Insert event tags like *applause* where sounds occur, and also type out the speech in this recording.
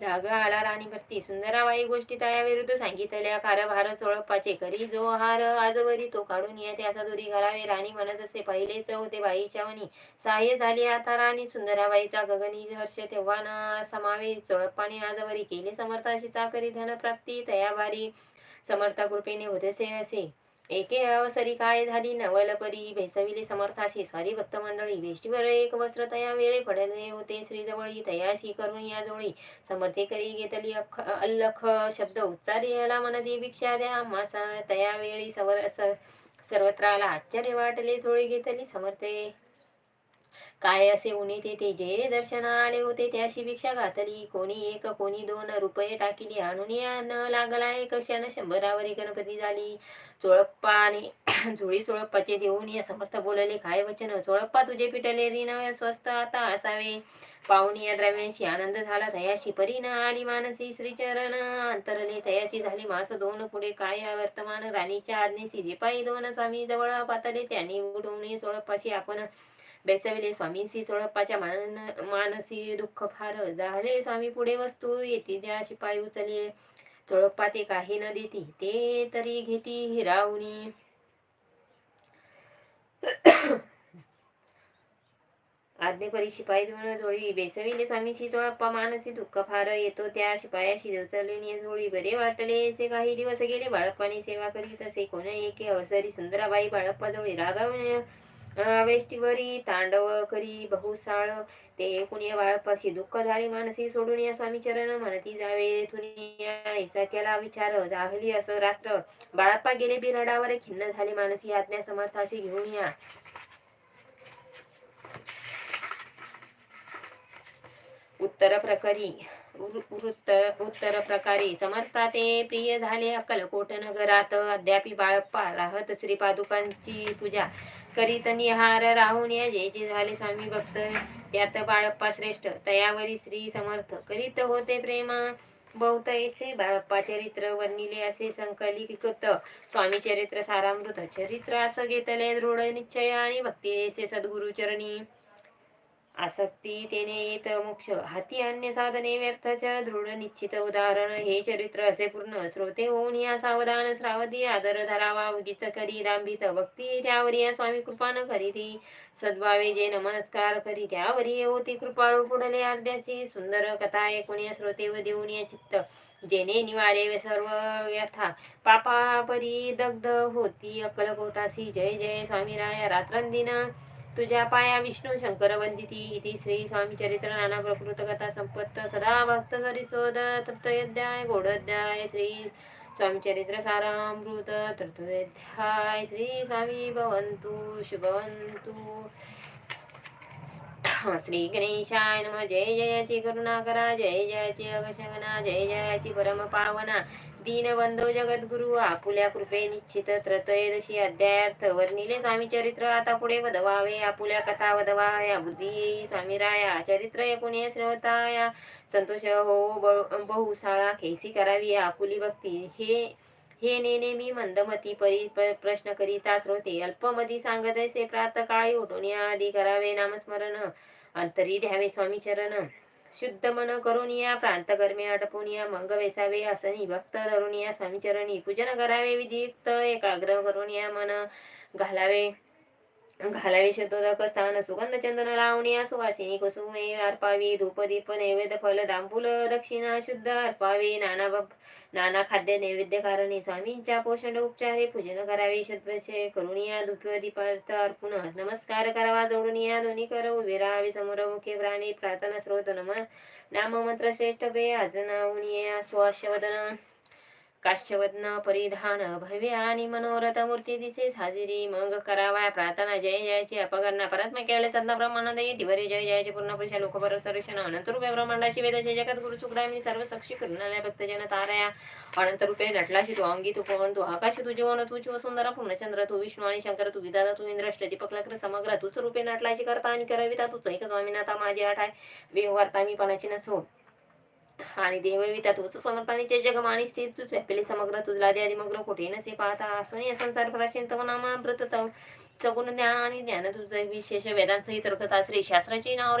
राग आला राणीवरती सुंदराबाई गोष्टी विरुद्ध सांगितल्या. कारभार चोळपाचे करी जो हार आजवरी तो काढून या. त्याचा दुरी घालावे. राणी म्हणत असे पहिलेच होते बाईच्या वणी. सहाय्य झाली आता राणी. सुंदराबाईचा गगनी हर्ष तेव्हा न समावे. चोळप्पाने आजवरी केले समर्थाशी चाकरी धनप्राप्ती. तयावारी समर्था कृपेने होते असे. एके अवसरी काय झाली? नवलपरी भेसविले समर्थासी स्वारी भक्त मंडळी वेष्टीवर एक वस्त्र तया वेळे पडले होते. श्रीजवळी तयासी करून या जोळी. समर्थे करी घेतली अख अल्लख शब्द. उच्चारियाला मनदी भिक्षा द्या. मासा तया वेळी सवर सर्वत्राला आश्चर्य वाटले. जोळी घेतली समर्थे काय असे उनी ते जे दर्शन आले होते त्याशी भिक्षा घातली. कोणी एक कोणी दोन रुपये टाकिली आणून न लागला एक क्षण शंभरावरी गणपती झाली. चोळप्पाने *clears throat* झोळी चोळप्पाचे देऊन या समर्थ बोलले काय वचन? चोळप्पा तुझे पिटले ऋण स्वस्त आता असावे. पाहुणी या द्रव्यांशी आनंद झाला. तयाशी परी न आली मानसी श्रीचरण. अंतरले तयाशी झाली मास दोन. पुढे काय वर्तमान राणीच्या आज्ञेशी जे पायी दोन. स्वामी जवळ पातले त्यांनी उठवणे चोळप्पाशी आपण बेसविले. स्वामींशी सोळप्पाच्या मान मानसी दुःख फार झाले. स्वामी पुढे वस्तू येती द्या शिपाई उचलले. चोळप्पा ते काही न देती ते तरी घेती हिरावणी. आज्ञेपरी शिपाई धुण झोळी बेसविले स्वामीशी चोळप्पा मानसी दुःख फार येतो. त्या शिपायाशी उचलली झोळी बरे वाटले असे काही दिवस गेले. बाळप्पाने सेवा करीत असे कोण एके अवसरी सुंदराबाई बाळप्पा जवळी रागावणे. वेष्टीवरी तांडव करी बहुसाळ. ते कुणी बाळपाशी दुःख झाले मानसी सोडून या स्वामी चरण म्हणती जावे. ऐसा केला विचार जाहली असं रात्र. बाळप्पा गेले बिरडावर खिन्न झाले मानसी आज्ञा समर्थाशी घेऊन या. उत्तर प्रकरी उत्तर प्रकारे समर्था ते प्रिय झाले अक्कलकोट नगरात. अद्यापि बाळप्पा राहत श्री पादुकांची पूजा. करीत निहार राहून या. जे जे झाले स्वामी भक्त त्यात बाळप्पा श्रेष्ठ. तयावरी श्री समर्थ. करीत होते प्रेम. बहुत येथे बाळप्पा चरित्र वर्णिले असे संकलित स्वामी चरित्र सारामृत. चरित्र असं घेतले दृढ निश्चय आणि भक्ती येसे सद्गुरु चरणी आसक्ती तेने येत मोक्ष. हाती अन्य साधने व्यर्थच दृढ निश्चित उदाहरण. हे चरित्र असे पूर्ण. श्रोते होऊन या सावधान श्रावती आदर धरावा. उदित करी दांभित. भक्ती त्यावरी या स्वामी कृपा न करीती. सद्भावे जे नमस्कार करी त्यावरी होती कृपाळू पुढले अर्ध्याची. सुंदर कथा ऐकून या श्रोते व देऊन या चित्त. जेने निवारे सर्व व्यथा. पापा परी दग्ध होती अक्कलकोटासी. जय जय स्वामी राया रात्रंदिन तुझ्या पाया विष्णू शंकर वंदिती इति श्री स्वामी चरित्र नाना प्रकृत कथा संपत्त सदा भक्त सरिसोद तत्वयोध्याय गोडोध्याय श्री स्वामी चरित्र सारामृत तत्वयोध्याय श्री स्वामी भवन्तु शुभवन्तु। श्री गणेशाय नम। जय जयाची करुणाकरा जय जयाची अगशगना जय जयाची परम पावना दीनबंधो जगद्गुरु आपुल्या कृपे निश्चित त्रतयदशी अध्यायार्थ वर्णिले स्वामी चरित्र। आता पुढे वधवावे आपुल्या कथा वधवाया बुद्धी स्वामी राया चरित्र ऐकून श्रोताया। संतोष हो बहुसाळा खेसी करावी आपुली भक्ती। हे हे नेने मी मंदमती परी प्रश्न करीता श्रोते अल्पमती सांगत असे प्रातकाळी उठून आधी करावे नामस्मरण। अंतरी द्यावे स्वामी चरण. शुद्ध मन करून या प्रांत कर्मे आटपून या मंग वेसावे असनी भक्त धरून या स्वामी चरणी पूजन करावे विधियुक्त एकाग्र करून या मन घालावे. घालावी शतोदक स्थान सुगंध चंदन लावणी सुवासिनी कुसुमे अर्पावी धूप दीप नैवेद्य फल दांबूल दक्षिणा शुद्ध अर्पावी नाना ब- नाना खाद्य नैवेद्य कारणे स्वामींच्या पोषण उपचारे पूजन करावे शतपचे करून या धूप दीपार्थ अर्पुण नमस्कार करावा जोडून या दोन्ही कर उभे राहावे समोर मुखे प्राणी प्रार्थना स्रोत नम नाम मंत्र श्रेष्ठ बे आजनावून या स्वाश्यवदन काश्यवदन परिधान भव्य आणि मनोरथ मूर्ती दिसे हाजिरी मग करावा प्रार्थना जय जयाची अपकरणा परत्मा केवळे सदना ब्रह्मानंद येती वरे जय जयाचे पूर्ण पुरुष लोक सर्वेक्षण अनंत रूपे ब्रह्मांडाशी वेदाचे जगत गुरु सुखदामी सर्व साक्षी करणाऱ्या भक्तजन ताराया अनंत रूपे नटलाशी तू अंगी तू पवन तू आकाश तू जीवन तू शिव सुंदर पूर्णचंद्र तू विष्णू आणि शंकर तू विदा तू इंद्रष्ट दीपक लक्र समग्र तू स्वरूपे नटलाची करता आणि करविता तू एक स्वामीनाथा माझी आठ आहे व्यवहारता मी पणाची नसो. आणि देवविता तुझ समर्पणीचे जगम आणि स्थिर तुझ व्यापिले समग्र तुझला दे मग्र कुठे नसे पाहता. असोनी संसार प्राचीन तव नामामृत तव सगुण ज्ञान आणि ज्ञान तुझं विशेष वेदांसहित रखता. श्री शास्त्राची नाव